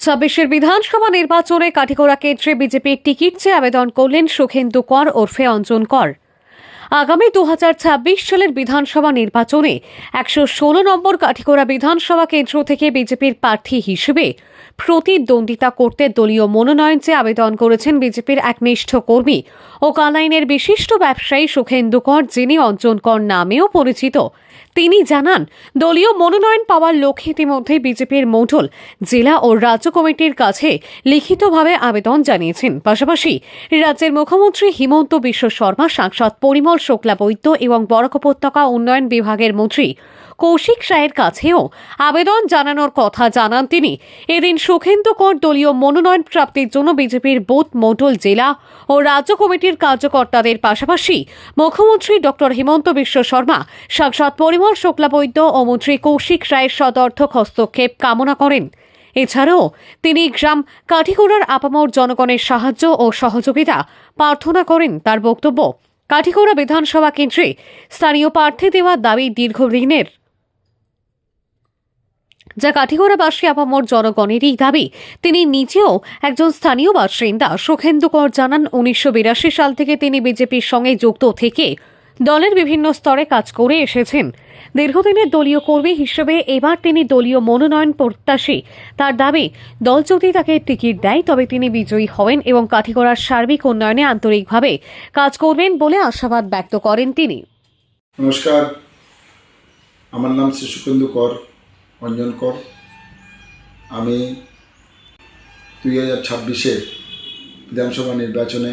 ছাব্বিশের বিধানসভা নির্বাচনে কাঠিগোড়া কেন্দ্রে বিজেপির টিকিট চেয়ে আবেদন করলেন সুখেন্দু কর ওরফে অঞ্জন কর। আগামী দু হাজার ছাব্বিশ সালের বিধানসভা নির্বাচনে একশো ষোলো নম্বর কাঠিগোড়া বিধানসভা কেন্দ্র থেকে বিজেপির প্রার্থী হিসেবে প্রতিদ্বন্দ্বিতা করতে দলীয় মনোনয়ন চেয়ে আবেদন করেছেন বিজেপির একনিষ্ঠ কর্মী ও কালাইনের বিশিষ্ট ব্যবসায়ী সুখেন্দু কর, যিনি অঞ্জন কর নামেও পরিচিত। তিনি জানান, দলীয় মনোনয়ন পাওয়ার লক্ষ্যে ইতিমধ্যে বিজেপির মণ্ডল জেলা ও রাজ্য কমিটির কাছে লিখিতভাবে আবেদন জানিয়েছেন। পাশাপাশি রাজ্যের মুখ্যমন্ত্রী হিমন্ত বিশ্ব শর্মা সাংসদ পরিমল শুক্লা বৈদ্য এবং বরাক উপত্যকা উন্নয়ন বিভাগের মন্ত্রী কৌশিক রায়ের কাছেও আবেদন জানানোর কথা জানান তিনি। এদিন সুখেন্দু কর দলীয় মনোনয়ন প্রাপ্তির জন্য বিজেপির বুথ মণ্ডল জেলা ও রাজ্য কমিটির কার্যকর্তাদের পাশাপাশি মুখ্যমন্ত্রী ডক্টর হিমন্ত বিশ্ব শর্মা, সাংসদ পরিমল শুক্লা বৈদ্য ও মন্ত্রী কৌশিক রায়ের সদর্থক হস্তক্ষেপ কামনা করেন। এছাড়াও তিনি গ্রাম কাঠিগোড়ার আপামর জনগণের সাহায্য ও সহযোগিতা প্রার্থনা করেন তার বক্তব্য। কাঠিগোড়া বিধানসভা কেন্দ্রে স্থানীয় প্রার্থী দেওয়ার দাবি দীর্ঘদিনের। যা কাঠিগড়াবাসী আপামর জনগণেরই দাবি। তিনি নিজেও একজন স্থানীয় বাসিন্দা। সুখেন্দু কর জানান, উনিশশো বিরাশি সাল থেকে তিনি বিজেপির সঙ্গে যুক্ত থেকে দলের বিভিন্ন স্তরে কাজ করে এসেছেন। দীর্ঘদিনের দলীয় কর্মী হিসেবে এবার তিনি দলীয় মনোনয়ন প্রত্যাশী। তার দাবি, দল যদি তাকে টিকিট দেয়, তবে তিনি বিজয়ী হবেন এবং কাঠিগড়ার সার্বিক উন্নয়নে আন্তরিকভাবে কাজ করবেন বলে আশাবাদ ব্যক্ত করেন তিনি। নমস্কার। আমার নাম শ্রী সুকেন্দু কর অঞ্জন কর। আমি দুই হাজার ছাব্বিশে বিধানসভা নির্বাচনে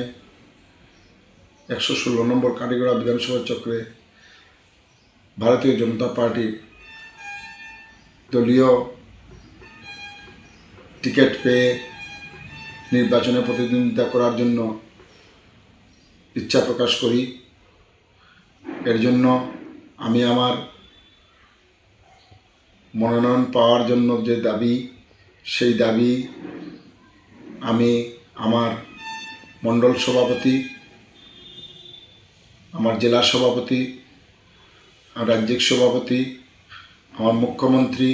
একশো ষোলো নম্বর কাটিগড়া বিধানসভা চক্রে ভারতীয় জনতা পার্টির দলীয় টিকিট পেয়ে নির্বাচনে প্রতিদ্বন্দ্বিতা করার জন্য ইচ্ছা প্রকাশ করি। এর জন্য আমি আমার মনোনয়ন পাওয়ার জন্য যে দাবি, সেই দাবি আমি আমার মণ্ডল সভাপতি, আমার জেলা সভাপতি, আমার রাজ্যিক সভাপতি, আমার মুখ্যমন্ত্রী,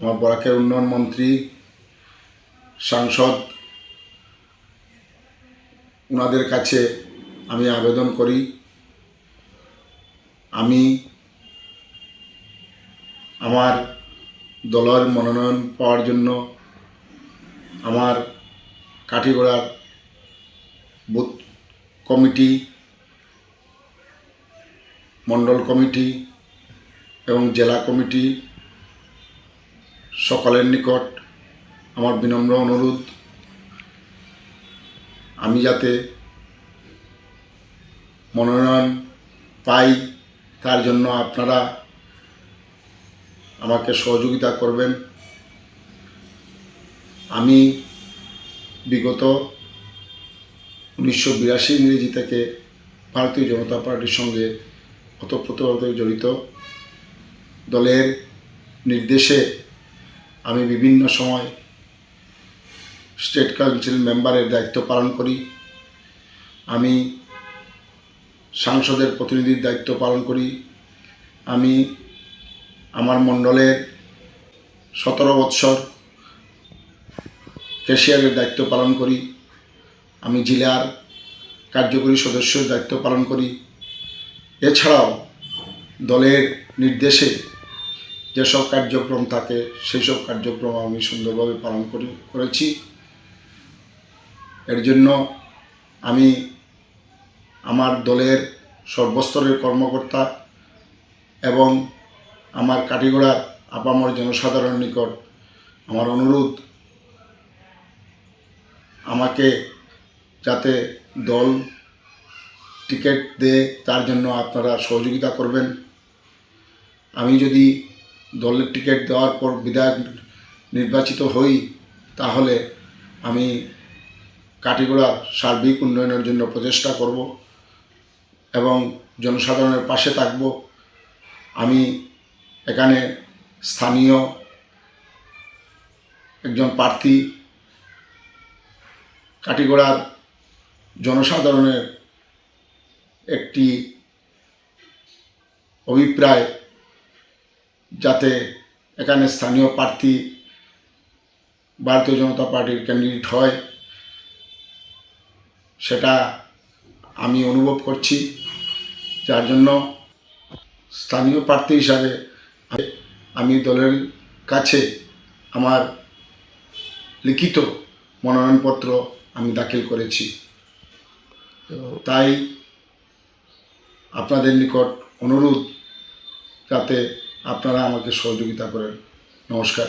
আমার বরাকের উন্নয়ন মন্ত্রী, সাংসদ ওনাদের কাছে আমি আবেদন করি। আমি আমার দলের মনোনয়ন পাওয়ার জন্য আমার কাঠিগোড়ার বুথ কমিটি, মণ্ডল কমিটি এবং জেলা কমিটি সকলের নিকট আমার বিনম্র অনুরোধ। আমি যাতে মনোনয়ন পাই, তার জন্য আপনারা আমাকে সহযোগিতা করবেন। আমি বিগত উনিশশো বিরাশি ইংরেজি থেকে ভারতীয় জনতা পার্টির সঙ্গে ওতপ্রোতভাবে জড়িত। দলের নির্দেশে আমি বিভিন্ন সময় স্টেট কাউন্সিল মেম্বারের দায়িত্ব পালন করি। আমি সাংসদের প্রতিনিধির দায়িত্ব পালন করি। আমি আমার মণ্ডলের সতেরো বৎসর ক্যাশিয়ারের দায়িত্ব পালন করি। আমি জেলার কার্যকরী সদস্যের দায়িত্ব পালন করি। এছাড়াও দলের নির্দেশে যেসব কার্যক্রম থাকে সেই সব কার্যক্রম আমি সুন্দরভাবে পালন করি, করেছি। এর জন্য আমি আমার দলের সর্বস্তরের কর্মকর্তা এবং আমার কাটিগড়ার আপামর জনসাধারণ নিকট আমার অনুরোধ, আমাকে যাতে দল টিকিট দেয় তার জন্য আপনারা সহযোগিতা করবেন। আমি যদি দলের টিকিট দেওয়ার পর বিধায়ক নির্বাচিত হই, তাহলে আমি কাটিগড়ার সার্বিক উন্নয়নের জন্য প্রচেষ্টা করব এবং জনসাধারণের পাশে থাকব। আমি এখানে স্থানীয় একজন প্রার্থী কাটিগড়ার জনসাধারণের একটি অভিপ্রায় যাতে এখানে স্থানীয় প্রার্থী ভারতীয় জনতা পার্টির ক্যান্ডিডেট হয়, সেটা আমি অনুভব করছি। যার জন্য স্থানীয় প্রার্থী হিসাবে আমি দলের কাছে আমার লিখিত মনোনয়নপত্র আমি দাখিল করেছি। তাই আপনাদের নিকট অনুরোধ যাতে আপনারা আমাকে সহযোগিতা করেন। নমস্কার।